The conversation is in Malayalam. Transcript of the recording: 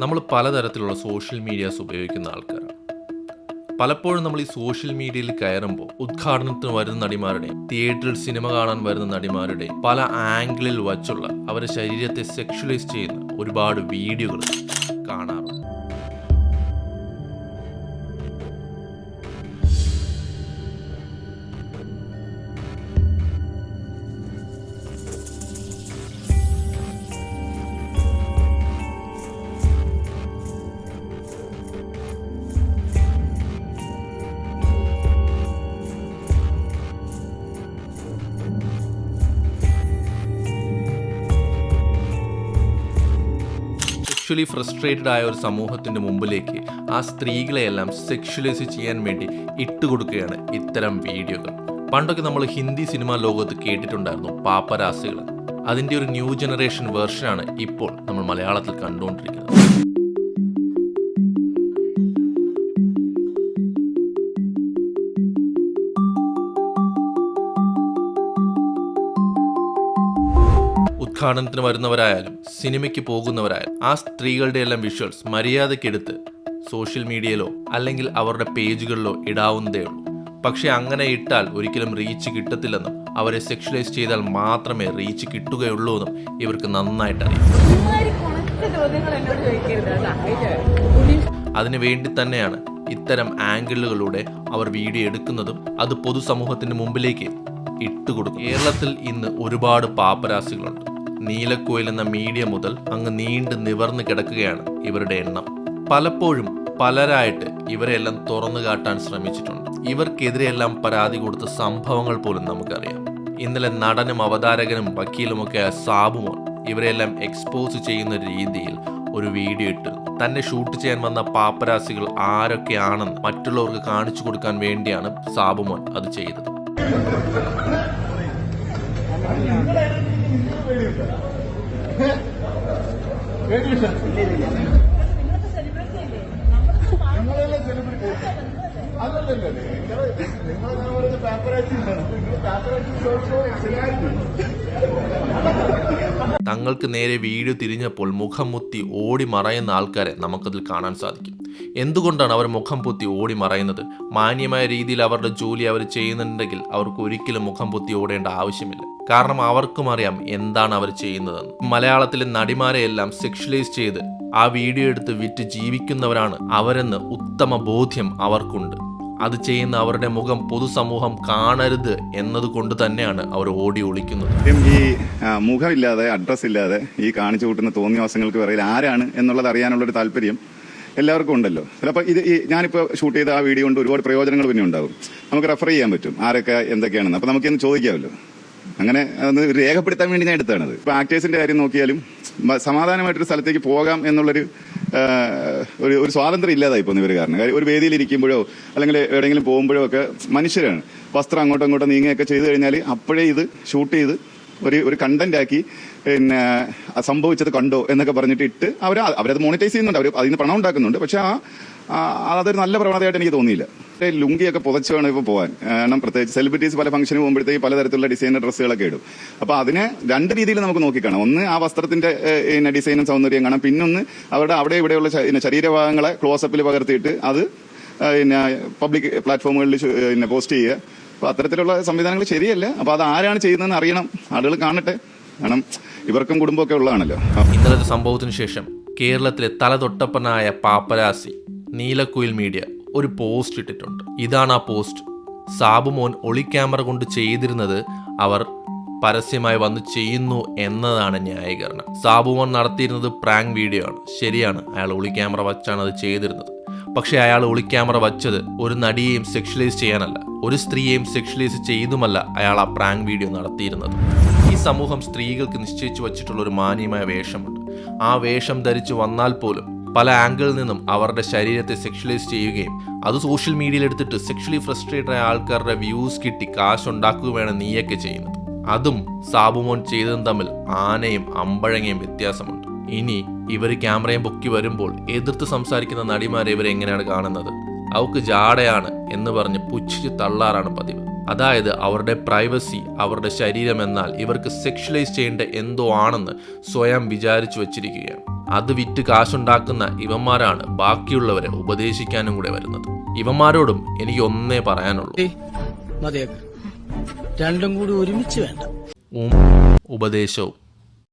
നമ്മൾ പലതരത്തിലുള്ള സോഷ്യൽ മീഡിയാസ് ഉപയോഗിക്കുന്ന ആൾക്കാരാണ്. പലപ്പോഴും നമ്മൾ ഈ സോഷ്യൽ മീഡിയയിൽ കയറുമ്പോൾ ഉദ്ഘാടനത്തിന് വരുന്ന നടിമാരുടെ തിയേറ്ററിൽ സിനിമ കാണാൻ വരുന്ന നടിമാരുടെ പല ആംഗിളിൽ വച്ചുള്ള അവരുടെ ശരീരത്തെ സെക്ഷലൈസ് ചെയ്യുന്ന ഒരുപാട് വീഡിയോകൾ കാണാറുണ്ട്. സെക്ഷലി ഫ്രസ്ട്രേറ്റഡ് ആയ ഒരു സമൂഹത്തിന്റെ മുമ്പിലേക്ക് ആ സ്ത്രീകളെയെല്ലാം സെക്ഷലൈസ് ചെയ്യാൻ വേണ്ടി ഇട്ടുകൊടുക്കുകയാണ് ഇത്തരം വീഡിയോകൾ. പണ്ടൊക്കെ നമ്മൾ ഹിന്ദി സിനിമാ ലോകത്ത് കേട്ടിട്ടുണ്ടായിരുന്നു പാപ്പരാസികൾ. അതിന്റെ ഒരു ന്യൂ ജനറേഷൻ വേർഷനാണ് ഇപ്പോൾ നമ്മൾ മലയാളത്തിൽ കണ്ടുകൊണ്ടിരിക്കുന്നത്. ഉദ്ഘാടനത്തിന് വരുന്നവരായാലും സിനിമയ്ക്ക് പോകുന്നവരായാലും ആ സ്ത്രീകളുടെ എല്ലാം വിഷ്വൽസ് മര്യാദക്കെടുത്ത് സോഷ്യൽ മീഡിയയിലോ അല്ലെങ്കിൽ അവരുടെ പേജുകളിലോ ഇടാവുന്നതേ ഉള്ളൂ. പക്ഷെ അങ്ങനെ ഇട്ടാൽ ഒരിക്കലും റീച്ച് കിട്ടത്തില്ലെന്നും അവരെ സെക്ഷലൈസ് ചെയ്താൽ മാത്രമേ റീച്ച് കിട്ടുകയുള്ളൂ എന്നും ഇവർക്ക് നന്നായിട്ട് അറിയാം അതിനുവേണ്ടി തന്നെയാണ് ഇത്തരം ആംഗിളുകളിലൂടെ അവർ വീഡിയോ എടുക്കുന്നതും അത് പൊതുസമൂഹത്തിന്റെ മുമ്പിലേക്ക് ഇട്ടുകൊടുക്കും കേരളത്തിൽ ഇന്ന് ഒരുപാട് പാപ്പരാസികളുണ്ട്. നീലക്കോയിൽ എന്ന മീഡിയ മുതൽ അങ്ങ് നീണ്ട് നിവർന്നു കിടക്കുകയാണ് ഇവരുടെ എണ്ണം. പലപ്പോഴും പലരായിട്ട് ഇവരെല്ലാം തുറന്നു കാട്ടാൻ ശ്രമിച്ചിട്ടുണ്ട്. ഇവർക്കെതിരെയെല്ലാം പരാതി കൊടുത്ത സംഭവങ്ങൾ പോലും നമുക്കറിയാം. ഇന്നലെ നടനും അവതാരകനും വക്കീലുമൊക്കെ സാബുമോൻ ഇവരെല്ലാം എക്സ്പോസ് ചെയ്യുന്ന രീതിയിൽ ഒരു വീഡിയോ ഇട്ടു തന്നെ ഷൂട്ട് ചെയ്യാൻ വന്ന പാപ്പരാസികൾ ആരൊക്കെയാണെന്ന് മറ്റുള്ളവർക്ക് കാണിച്ചു കൊടുക്കാൻ വേണ്ടിയാണ് സാബുമോൻ അത് ചെയ്തത്. നിങ്ങൾ തങ്ങൾക്ക് നേരെ വീഡിയോ തിരിഞ്ഞപ്പോൾ മുഖം മുത്തി ഓടി മറയുന്ന ആൾക്കാരെ നമുക്കതിൽ കാണാൻ സാധിക്കും. എന്തുകൊണ്ടാണ് അവർ മുഖം പൊത്തി ഓടി മറയുന്നത്? മാന്യമായ രീതിയിൽ അവരുടെ ജോലി അവർ ചെയ്യുന്നുണ്ടെങ്കിൽ അവർക്ക് ഒരിക്കലും മുഖം പൊത്തി ഓടേണ്ട ആവശ്യമില്ല. കാരണം അവർക്കും അറിയാം എന്താണ് അവർ ചെയ്യുന്നതെന്ന്. മലയാളത്തിലെ നടിമാരെ എല്ലാം സെക്ഷലൈസ് ചെയ്ത് ആ വീഡിയോ എടുത്ത് വിറ്റ് ജീവിക്കുന്നവരാണ് അവരെന്ന് ഉത്തമ ബോധ്യം അവർക്കുണ്ട്. അത് ചെയ്യുന്ന അവരുടെ മുഖം പൊതുസമൂഹം കാണരുത് എന്നതുകൊണ്ട് തന്നെയാണ് അവർ ഓടി ഒളിക്കുന്നത്. ഈ മുഖമില്ലാതെ അഡ്രസ് ഇല്ലാതെ ഈ കാണിച്ചു കൂട്ടുന്ന തോന്നിവാസങ്ങൾക്ക് പിറകിൽ ആരാണ് എന്നുള്ളത് അറിയാനുള്ളൊരു താല്പര്യം എല്ലാവർക്കും ഉണ്ടല്ലോ. ചിലപ്പോൾ ഇത് ഈ ഞാനിപ്പോൾ ഷൂട്ട് ചെയ്ത ആ വീഡിയോ കൊണ്ട് ഒരുപാട് പ്രയോജനങ്ങൾ പിന്നെ ഉണ്ടാവും നമുക്ക് റെഫർ ചെയ്യാൻ പറ്റും. ആരൊക്കെ എന്തൊക്കെയാണെന്ന്. അപ്പോൾ നമുക്കിന്ന് ചോദിക്കാമല്ലോ. അങ്ങനെ ഒന്ന് രേഖപ്പെടുത്താൻ വേണ്ടി ഞാൻ എടുത്താണത് ഇപ്പൊ ആക്ടേഴ്സിന്റെ കാര്യം നോക്കിയാലും സമാധാനമായിട്ടൊരു സ്ഥലത്തേക്ക് പോകാം എന്നുള്ളൊരു ഒരു ഒരു സ്വാതന്ത്ര്യം ഇല്ലാതായി പോകുന്ന ഇവർ കാരണം. കാര്യം ഒരു വേദിയിൽ ഇരിക്കുമ്പോഴോ അല്ലെങ്കിൽ എവിടെയെങ്കിലും പോകുമ്പോഴോ ഒക്കെ മനുഷ്യരാണ്. വസ്ത്രം അങ്ങോട്ടും ഇങ്ങോട്ടും നീങ്ങുകയൊക്കെ ചെയ്തു കഴിഞ്ഞാൽ അപ്പോഴേ ഇത് ഷൂട്ട് ചെയ്ത് ഒരു ഒരു കണ്ടന്റ് ആക്കി പിന്നെ സംഭവിച്ചത് കണ്ടോ എന്നൊക്കെ പറഞ്ഞിട്ട് ഇട്ട് അവർ അവരത് മോണിറ്റൈസ് ചെയ്യുന്നുണ്ട്. അവർ അതിന് പണം ഉണ്ടാക്കുന്നുണ്ട്. പക്ഷെ ആ അതൊരു നല്ല പ്രവണതയായിട്ട് എനിക്ക് തോന്നിയില്ല. ലുങ്കിയൊക്കെ പുതച്ച് വേണം ഇപ്പോൾ പോകാൻ കാരണം പ്രത്യേകിച്ച് സെലിബ്രിറ്റീസ് പല ഫംഗ്ഷന് പോകുമ്പോഴത്തേക്ക് പലതരത്തിലുള്ള ഡിസൈനർ ഡ്രസ്സുകളൊക്കെ ഇടും. അപ്പോൾ അതിനെ രണ്ട് രീതിയിൽ നമുക്ക് നോക്കിക്കാണാം. ഒന്ന് ആ വസ്ത്രത്തിന്റെ ഡിസൈനും സൗന്ദര്യം കാണാം. പിന്നൊന്ന് അവരുടെ അവിടെ ഇവിടെയുള്ള ശരീരഭാഗങ്ങളെ ക്ലോസപ്പിൽ പകർത്തിയിട്ട് അത് പിന്നെ പബ്ലിക് പ്ലാറ്റ്ഫോമുകളിൽ പിന്നെ പോസ്റ്റ് ചെയ്യുക. അപ്പോൾ അത്തരത്തിലുള്ള സംവിധാനങ്ങൾ ശരിയല്ല. അപ്പോൾ അത് ആരാണ് ചെയ്യുന്നതെന്ന് അറിയണം. ആളുകൾ കാണട്ടെ. കാരണം ഇവർക്കും കുടുംബമൊക്കെ ഉള്ളതാണല്ലോ. ഇന്നലത്തെ സംഭവത്തിന് ശേഷം കേരളത്തിലെ തലതൊട്ടപ്പനായ പാപ്പരാസി നീലക്കുയിൽ മീഡിയ ഒരു പോസ്റ്റ് ഇട്ടിട്ടുണ്ട്. ഇതാണ് ആ പോസ്റ്റ്. സാബുമോൻ ഒളി ക്യാമറ കൊണ്ട് ചെയ്തിരുന്നത് അവർ പരസ്യമായി വന്ന് ചെയ്യുന്നു എന്നതാണ് ന്യായീകരണം. സാബുമോൻ നടത്തിയിരുന്നത് പ്രാങ്ക് വീഡിയോ ആണ്. ശരിയാണ് അയാൾ ഒളി ക്യാമറ വച്ചാണ് അത് ചെയ്തിരുന്നത്. പക്ഷേ അയാൾ ഒളി ക്യാമറ വച്ചത് ഒരു നടിയെയും സെക്ഷലൈസ് ചെയ്യാനല്ല. ഒരു സ്ത്രീയെയും സെക്ഷലൈസ് ചെയ്തുമല്ല അയാൾ ആ പ്രാങ്ക് വീഡിയോ നടത്തിയിരുന്നത്. ഈ സമൂഹം സ്ത്രീകൾക്ക് നിശ്ചയിച്ചു വച്ചിട്ടുള്ള ഒരു മാന്യമായ വേഷമുണ്ട്. ആ വേഷം ധരിച്ചു വന്നാൽ പോലും പല ആംഗിളിൽ നിന്നും അവരുടെ ശരീരത്തെ സെക്ഷലൈസ് ചെയ്യുകയും അത് സോഷ്യൽ മീഡിയയിൽ എടുത്തിട്ട് സെക്ഷലി ഫ്രസ്ട്രേറ്റഡ് ആയ ആൾക്കാരുടെ വ്യൂസ് കിട്ടി കാശ് ഉണ്ടാക്കുകയാണ് നീയൊക്കെ ചെയ്യുന്നത്. അതും സാബുമോൻ ചെയ്തതും തമ്മിൽ ആനയും അമ്പഴങ്ങയും വ്യത്യാസമുണ്ട്. ഇനി ഇവർ ക്യാമറയും പൊക്കി വരുമ്പോൾ എതിർത്ത് സംസാരിക്കുന്ന നടിമാരെ ഇവരെങ്ങനെയാണ് കാണുന്നത്? അവക്ക് ജാടയാണ് എന്ന് പറഞ്ഞ് പുച്ഛിച്ച് തള്ളാറാണ് പതിവ്. അതായത് അവരുടെ പ്രൈവസി അവരുടെ ശരീരം എന്നാൽ ഇവർക്ക് സെക്ഷലൈസ് ചെയ്യേണ്ട എന്തോ ആണെന്ന് സ്വയം വിചാരിച്ചു വെച്ചിരിക്കുകയാണ്. അത് വിറ്റ് കാശുണ്ടാക്കുന്ന ഇവന്മാരാണ് ബാക്കിയുള്ളവരെ ഉപദേശിക്കാനും കൂടെ വരുന്നത്. ഇവന്മാരോടും എനിക്ക് ഒന്നേ പറയാനുള്ളൂ. രണ്ടും കൂടി ഒരുമിച്ച് വേണ്ട. ഉപദേശവും.